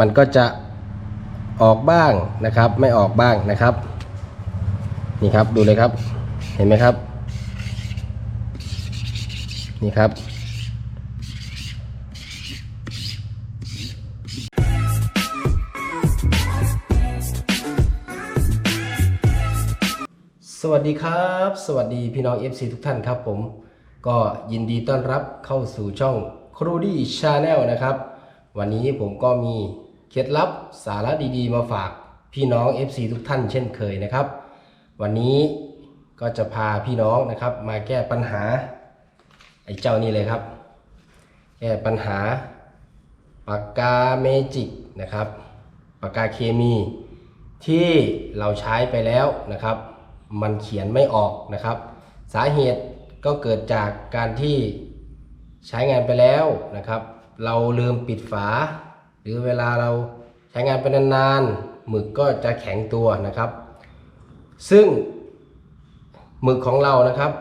มันก็จะออกบ้างนะครับ ไม่ออกบ้างนะครับ นี่ครับดูเลยครับ เห็นไหมครับ นี่ครับสวัสดีครับ สวัสดีพี่น้อง FC ทุกท่านครับผม ก็ยินดีต้อนรับเข้าสู่ช่องครูดี้ชาแนลนะครับ วันนี้ผมก็มี เคล็ดลับสาระดีๆ มาฝากพี่น้อง FC ทุกท่านเช่นเคยนะครับ วันนี้ก็จะพาพี่น้องนะครับ มาแก้ปัญหา ไอ้เจ้านี่เลยครับ แก้ปัญหาปากกาเมจิกนะครับปากกาเคมีที่เราใช้ไปแล้วนะครับ มันเขียนไม่ออกนะครับ สาเหตุก็เกิดจากการที่ใช้งานไปแล้วนะครับ เราลืมปิดฝา หรือเวลาเราใช้งานไปนานๆหมึกก็จะแข็งตัวนะครับ ซึ่งหมึกของเรานะครับ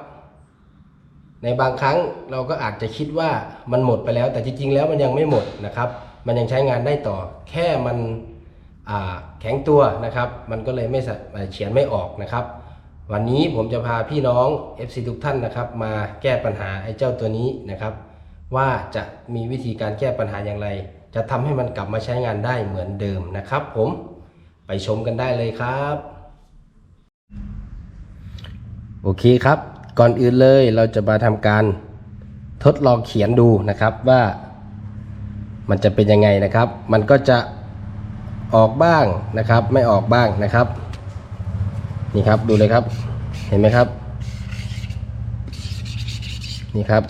ในบางครั้งเราก็อาจจะคิดว่ามันหมดไปแล้ว แต่จริงๆแล้วมันยังไม่หมดนะครับ มันยังใช้งานได้ต่อ แค่มันแข็งตัวนะครับ มันก็เลยไม่เขียนไม่ออกนะครับ วันนี้ผมจะพาพี่น้อง FC ทุกท่านนะครับ มาแก้ปัญหาไอ้เจ้าตัวนี้นะครับ ว่าจะมีวิธีการแก้ปัญหาอย่างไร จะทำให้มันกลับมาใช้งานได้เหมือนเดิมนะครับ ผมไปชมกันได้เลยครับ โอเคครับ ก่อนอื่นเลยเราจะมาทำการทดลองเขียนดูนะครับว่า มันจะเป็นยังไงนะครับ มันก็จะออกบ้างนะครับ ไม่ออกบ้างนะครับ นี่ครับดูเลยครับ เห็นไหมครับ นี่ครับ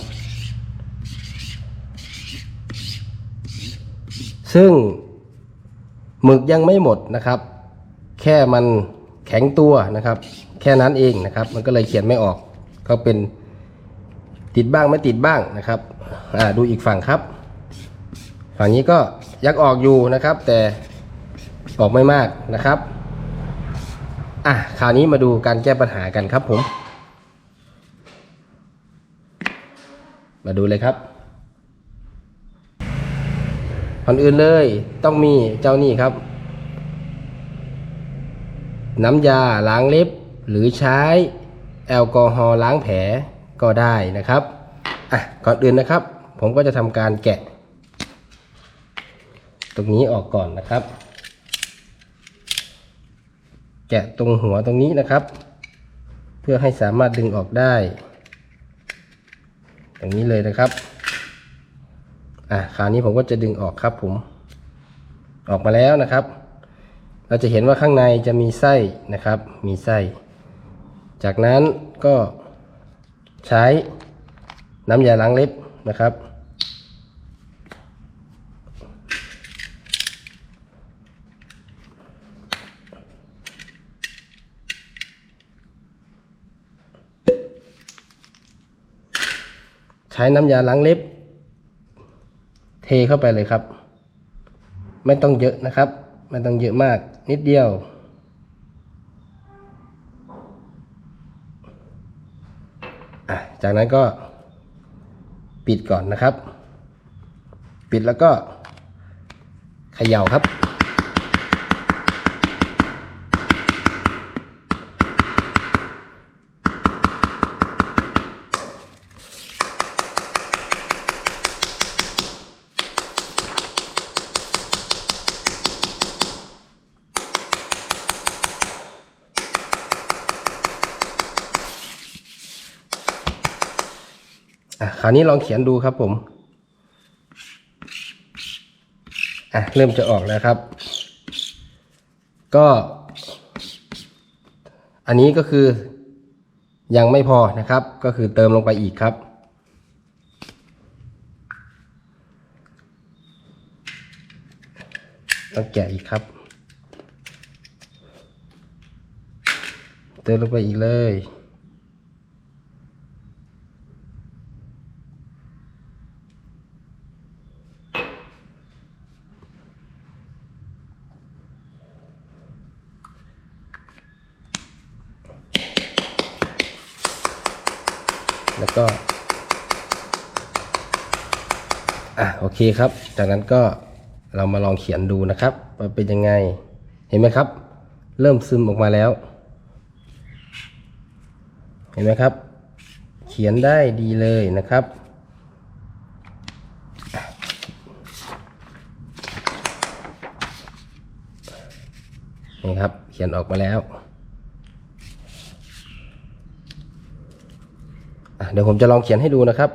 ซึ่งหมึกยังไม่หมดนะครับ แค่มันแข็งตัวนะครับ แค่นั้นเองนะครับ มันก็เลยเขียนไม่ออกก็เป็นติดบ้างไม่ติดบ้างนะครับอ่าดูอีกฝั่งครับ ฝั่งนี้ก็ยังออกอยู่นะครับ แต่ออกไม่มากนะครับอะคราวนี้มาดูการแก้ปัญหากันครับผม มาดูเลยครับ ก่อนอื่นเลยต้องมีเจ้านี่ครับ น้ำยาล้างเล็บ หรือใช้แอลกอฮอล์ล้างแผลก็ได้นะครับอะก่อนอื่นนะครับ ผมก็จะทำการแกะ ตรงนี้ออกก่อนนะครับ แกะตรงหัวตรงนี้นะครับ เพื่อให้สามารถดึงออกได้อย่างนี้เลยนะครับ อะคราวนี้ผมก็จะดึงออกครับผมออกมาแล้วนะครับ เราจะเห็นว่าข้างในจะมีไส้นะครับ มีไส้ จากนั้นก็ใช้น้ำยาล้างเล็บนะครับ ใช้น้ำยาล้างเล็บ เทเข้าไปเลยครับ ไม่ต้องเยอะนะครับ ไม่ต้องเยอะมากนิดเดียวจากนั้นก็ปิดก่อนนะครับ ปิดแล้วก็เขย่าครับ ราวนี้ลองเขียนดูครับผมอะเริ่มจะออกแล้วครับ ก็ อันนี้ก็คือยังไม่พอนะครับ ก็คือเติมลงไปอีกครับ ต้องแกะอีกครับ เติมลงไปอีกเลย แล้วก็อะโอเคครับ จากนั้นก็เรามาลองเขียนดูนะครับว่าเป็นยังไงเห็นไหมครับ เริ่มซึมออกมาแล้ว เห็นไหมครับ เขียนได้ดีเลยนะครับนี่ครับเขียนออกมาแล้วอะ เดี๋ยวผมจะลองเขียนให้ดูนะครับ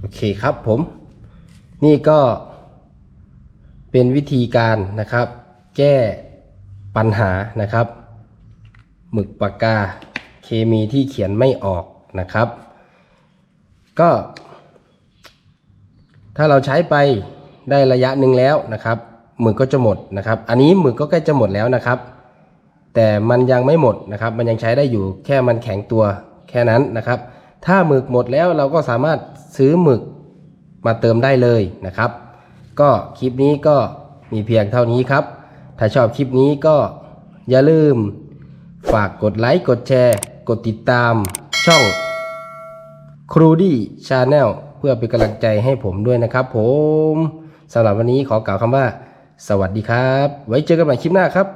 โอเคครับผม นี่ก็เป็นวิธีการนะครับ แก้ ปัญหานะครับหมึกปากกาเคมีที่เขียนไม่ออกนะครับ ก็ ถ้าเราใช้ไปได้ระยะหนึ่งแล้วนะครับหมึกก็จะหมดนะครับ อันนี้หมึกก็ใกล้จะหมดแล้วนะครับ แต่มันยังไม่หมดนะครับ มันยังใช้ได้อยู่แค่มันแข็งตัวแค่นั้นนะครับ ถ้าหมึกหมดแล้วเราก็สามารถซื้อหมึกมาเติมได้เลยนะครับ ก็คลิปนี้ก็มีเพียงเท่านี้ครับ ถ้าชอบคลิปนี้ก็อย่าลืม ฝากกดไลค์ กดแชร์ กดติดตามช่องครูดี้ชาแนลเพื่อเป็นกำลังใจให้ผมด้วยนะครับผมสำหรับวันนี้ขอกล่าวคำว่า สวัสดีครับ ไว้เจอกันใหม่คลิปหน้าครับ